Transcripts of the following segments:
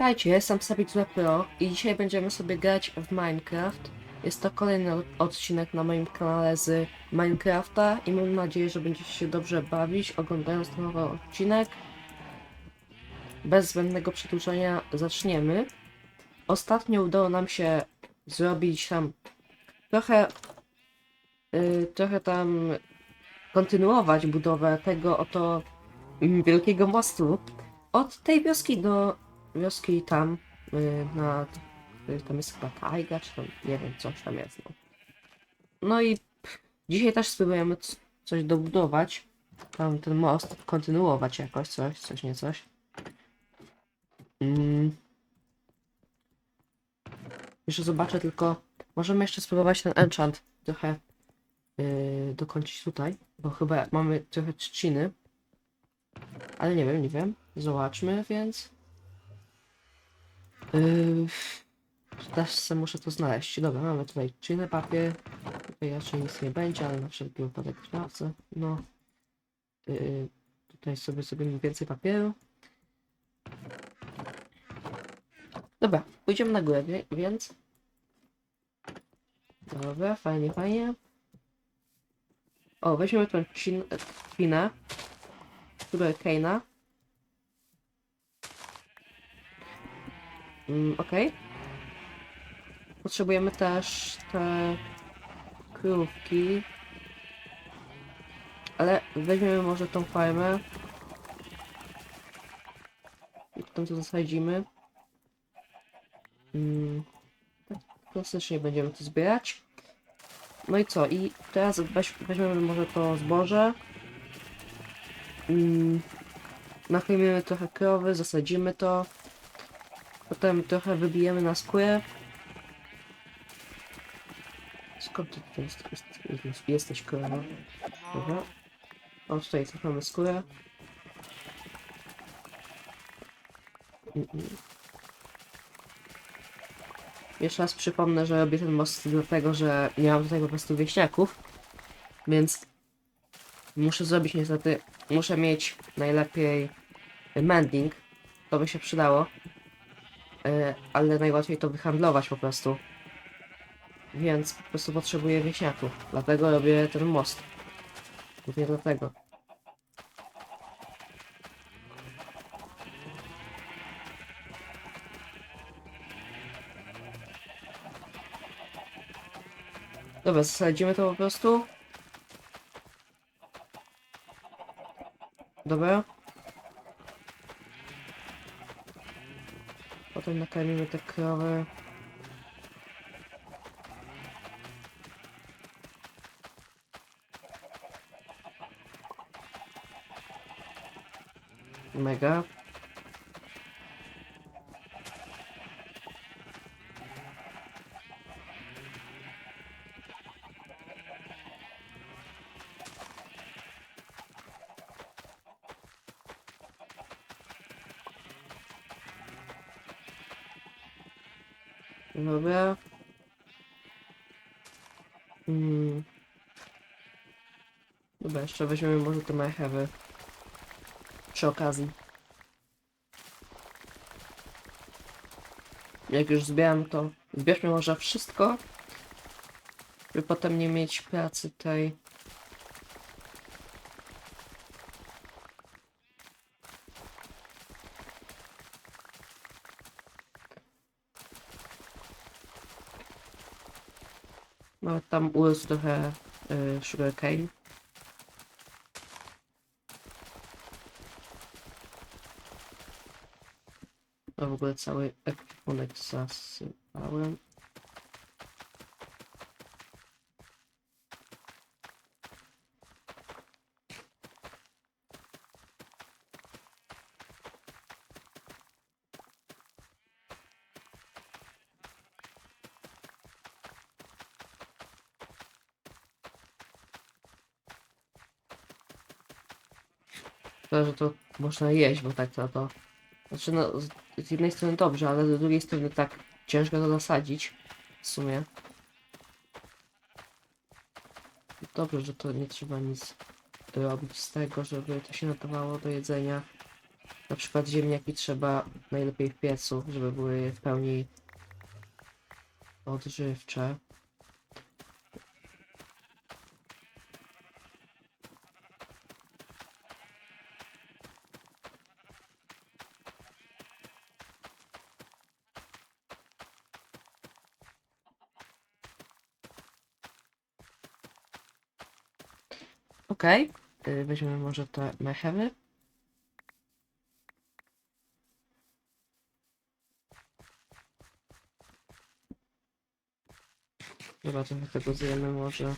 Witajcie, jestem Sabitula Pro i dzisiaj będziemy sobie grać w Minecraft. Jest to kolejny od- odcinek na moim kanale z Minecrafta i mam nadzieję, że będziecie się dobrze bawić oglądając ten nowy odcinek. Bez zbędnego przedłużenia zaczniemy. Ostatnio udało nam się zrobić tam trochę, yy, trochę tam kontynuować budowę tego oto mm, wielkiego mostu od tej wioski do wioski tam y, na y, tam jest chyba tajga, czy tam nie wiem, coś tam jest. No, no i pff, dzisiaj też spróbujemy coś dobudować. Tam ten most, kontynuować jakoś coś, coś nie coś. Mm. Jeszcze zobaczę tylko. Możemy jeszcze spróbować ten enchant trochę yy, dokończyć tutaj, bo chyba mamy trochę trzciny. Ale nie wiem, nie wiem. Zobaczmy, więc. Yy, też sobie muszę to znaleźć. Dobra, mamy tutaj czynny papier. Tutaj raczej nic nie będzie, ale na wszelki wypadek sprawdzę. No. Yy, tutaj sobie zrobimy więcej papieru. Dobra, pójdziemy na górę, więc. Dobra, fajnie, fajnie. O, weźmiemy tą cin- twinę. Sugarcane'a. Mm, Okej. Potrzebujemy też te krówki. Ale weźmiemy może tą farmę. I potem to zasadzimy. Mm, tak klasycznie będziemy to zbierać. No i co? I teraz weź, weźmiemy może to zboże. Mm, nakarmimy trochę krowy, zasadzimy to. Potem trochę wybijemy na skórę. Skąd ty tutaj jest, jest, jest, jesteś krowa? Dobra. O, tutaj mamy skórę. Mm, mm. Jeszcze raz przypomnę, że robię ten most dlatego, że nie mam tutaj po prostu wieśniaków. Więc muszę zrobić niestety, muszę mieć najlepiej mending. To by się przydało. E, ale najłatwiej to wyhandlować po prostu. Więc po prostu potrzebuję wieśniaków. Dlatego robię ten most. Głównie dlatego. Dobra, zasadzimy to po prostu. Dobra. Potem nakarmimy te krowy. Mega. Dobra. Mm. Dobra, jeszcze weźmiemy może te marchewy. Przy okazji. Jak już zbieram to, zbierzmy może wszystko, by potem nie mieć pracy tej. Nawet tam urósł trochę y, sugarcane. A w ogóle cały ekwipunek zasypałem. Że to można jeść, bo tak to to. Znaczy no, z jednej strony dobrze, ale z drugiej strony tak ciężko to zasadzić. W sumie. Dobrze, że to nie trzeba nic robić z tego, żeby to się nadawało do jedzenia. Na przykład ziemniaki trzeba najlepiej w piecu, żeby były w pełni odżywcze. Okej, y, weźmiemy może te mechewy. Dobra, trochę tego zjemy może.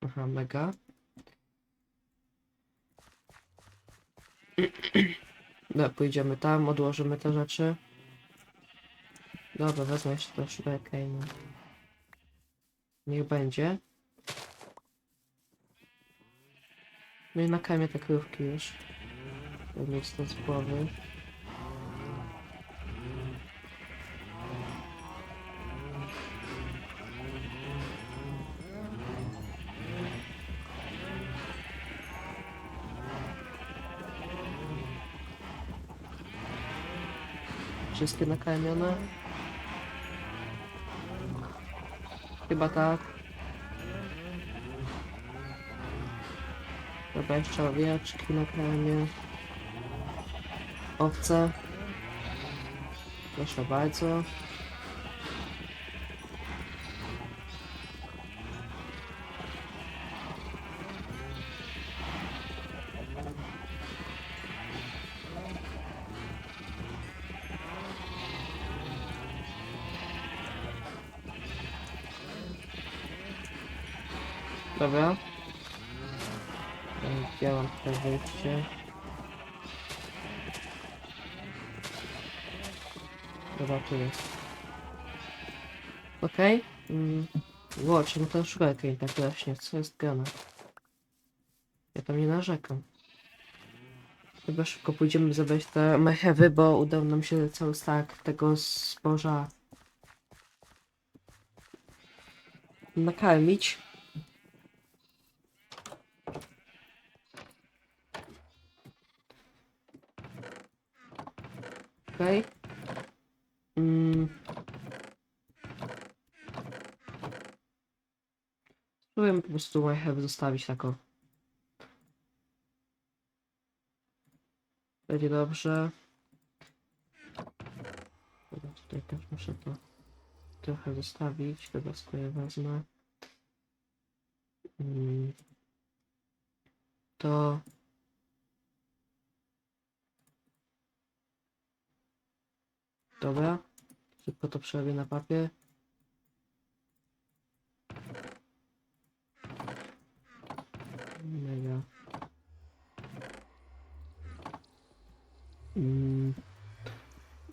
Aha, mega. No, pójdziemy tam, odłożymy te rzeczy. Dobra, wezmę jeszcze troszkę okej, no. Niech będzie. No i nakarmię te krówki już. Mieć to z głowy. Wszystkie nakarmione? Chyba tak. Dobra, jeszcze owieczki nakarmię. Owce. Proszę bardzo. Dobra. E, mam tutaj wyjście. Dobra, tu jest. Okej. Mm. Łocie, no to szukaj tak właśnie, co jest grane? Ja tam nie narzekam. Chyba szybko pójdziemy zabrać te mechewy, bo udało nam się cały stack tego zboża nakarmić. Okej. Mm. Spróbujemy po prostu Mayhem zostawić taką. Będzie dobrze. Dobra, tutaj też muszę to trochę zostawić. Chyba swoje wezmę. Mm. To Dobra. Szybko to przerobię na papier. Mega. Mm.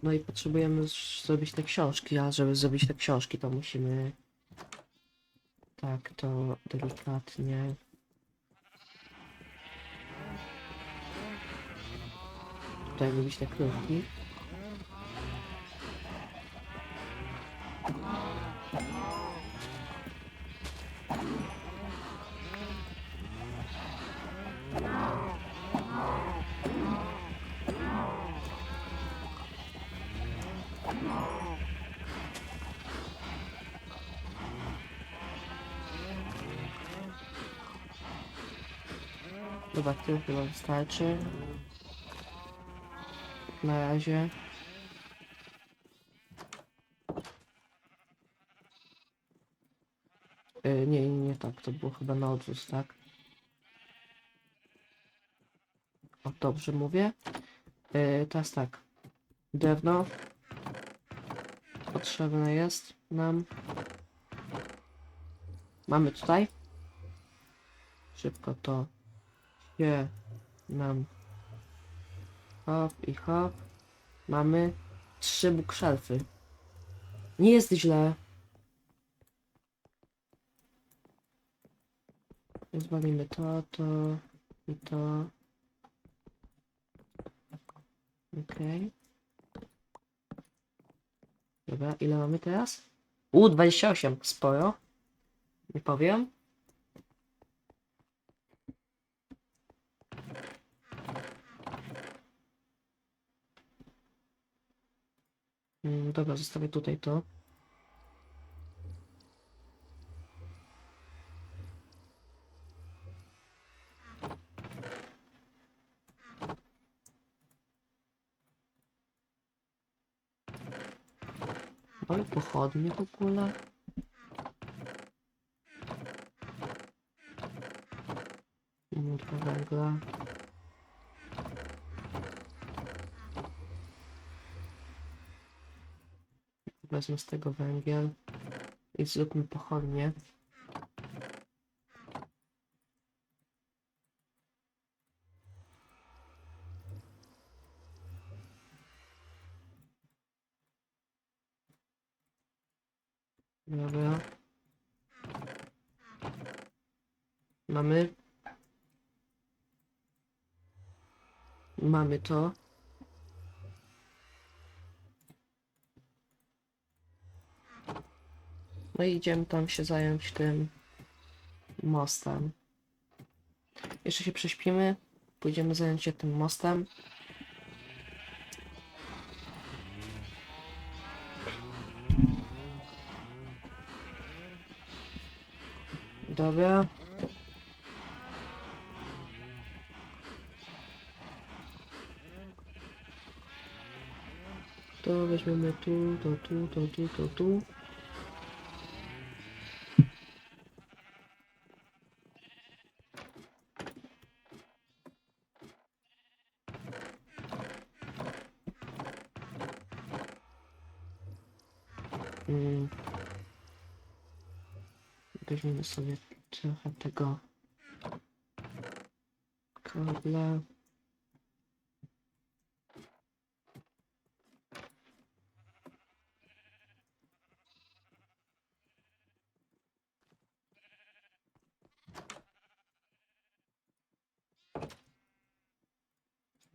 No i potrzebujemy zrobić te książki, a żeby zrobić te książki to musimy tak to delikatnie tutaj robić te krówki. Dobra, tyle chyba wystarczy. Na razie. E, nie, nie, tak, to było chyba na odwrót, tak? O, dobrze mówię. E, teraz tak. Drewno. Potrzebne jest nam. Mamy tutaj. Szybko to się nam hop i hop. Mamy trzy bookshelfy. Nie jest źle. Zwalimy to, to i to. Okej. Dobra, ile mamy teraz? U, 28, sporo. Nie powiem. Mm, Dobra, zostawię tutaj to. Mamy pochodnie w ogóle. Dwa węgla. Wezmę z tego węgiel i zróbmy pochodnie. Dobra. Mamy. Mamy to. No i idziemy tam się zająć tym mostem. Jeszcze się prześpimy. Pójdziemy zająć się tym mostem. Dobra. To weźmiemy tu, to tu, to tu, to tu. Weźmiemy sobie trochę tego kabla.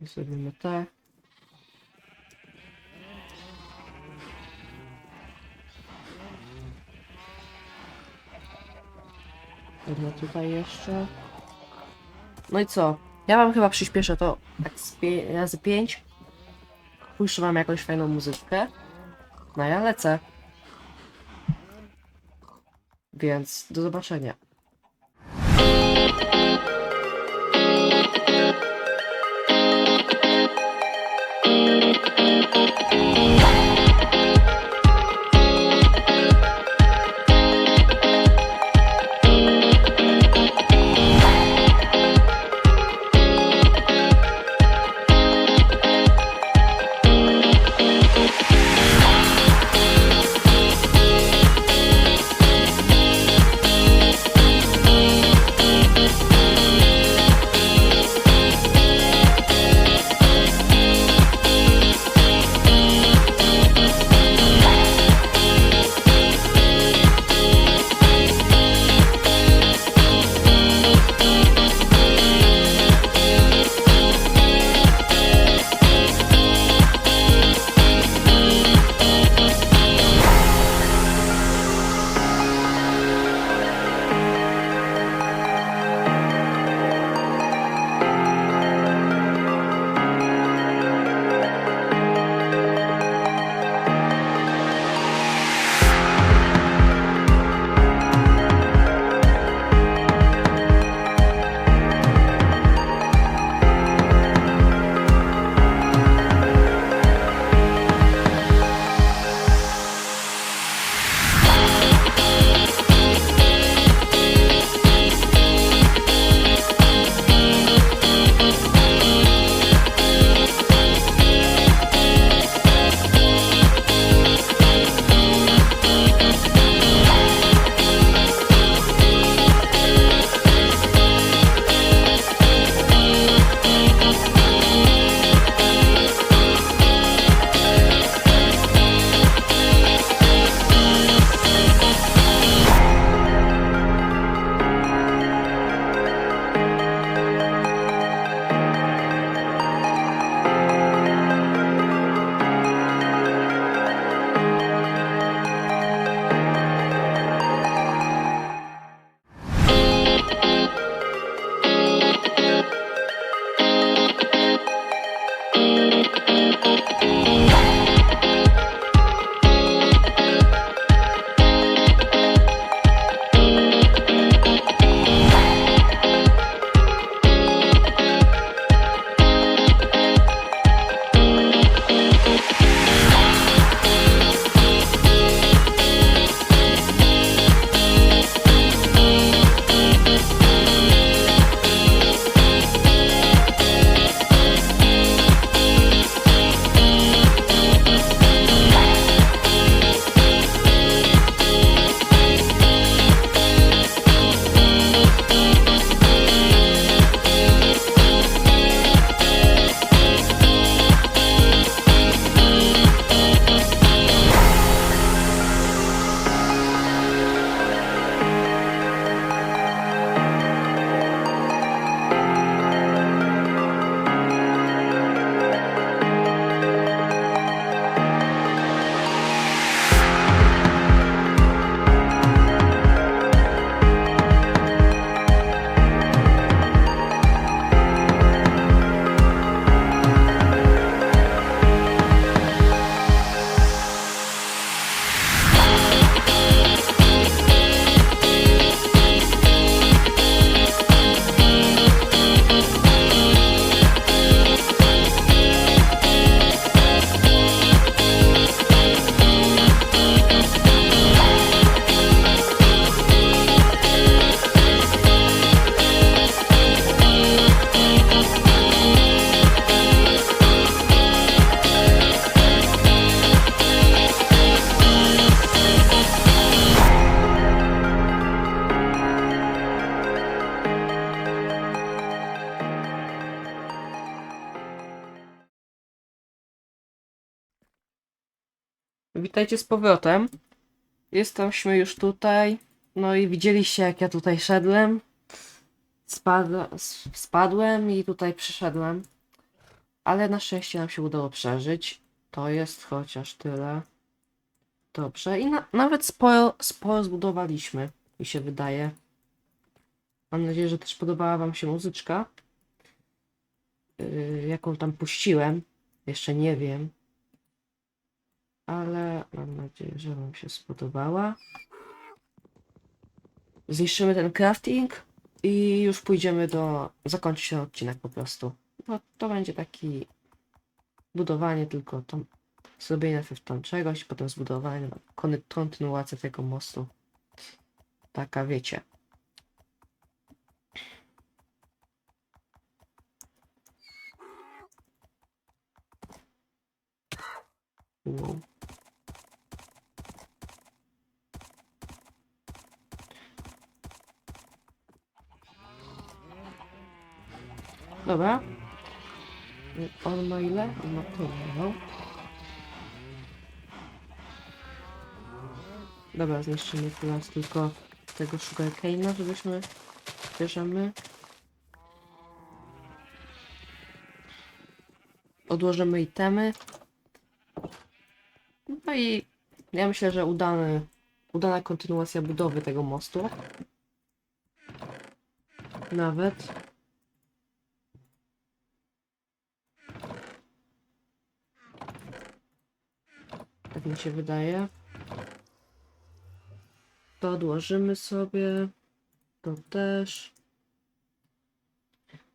I zrobimy tak. tutaj jeszcze. No i co? Ja wam chyba przyspieszę to tak z pie razy 5. Puszczę wam jakąś fajną muzyczkę. No ja lecę. Więc do zobaczenia. Witajcie z powrotem. Jesteśmy już tutaj. No i widzieliście jak ja tutaj szedłem. Spadła, s- spadłem i tutaj przyszedłem. Ale na szczęście nam się udało przeżyć. To jest chociaż tyle. Dobrze. I na, nawet sporo, sporo zbudowaliśmy, mi się wydaje. Mam nadzieję, że też podobała wam się muzyczka. Yy, jaką tam puściłem. Jeszcze nie wiem. Ale mam nadzieję, że wam się spodobała. Zniszczymy ten crafting i już pójdziemy do... zakończyć ten odcinek po prostu. No to będzie taki budowanie tylko tam zrobienie najpierw tam czegoś, potem zbudowanie, kontynuacja tego mostu. Taka wiecie. Dobra. On ma ile? Ma tyle, no. Dobra, zniszczymy teraz tylko tego sugarcane'a, żebyśmy bierzemy. Odłożymy itemy. No i ja myślę, że udany, udana kontynuacja budowy tego mostu. Nawet. Tak mi się wydaje. To odłożymy sobie. To też.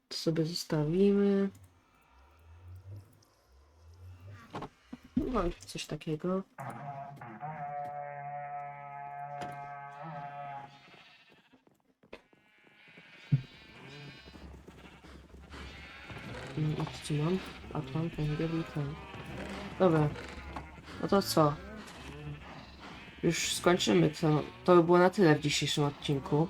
To sobie zostawimy. No, coś takiego. A co mam? A i ten. Dobra. No to co? Już skończymy to. To by było na tyle w dzisiejszym odcinku.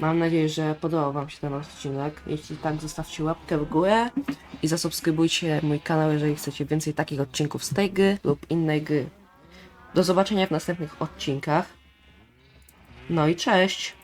Mam nadzieję, że podobał Wam się ten odcinek. Jeśli tak, zostawcie łapkę w górę i zasubskrybujcie mój kanał, jeżeli chcecie więcej takich odcinków z tej gry lub innej gry. Do zobaczenia w następnych odcinkach. No i cześć!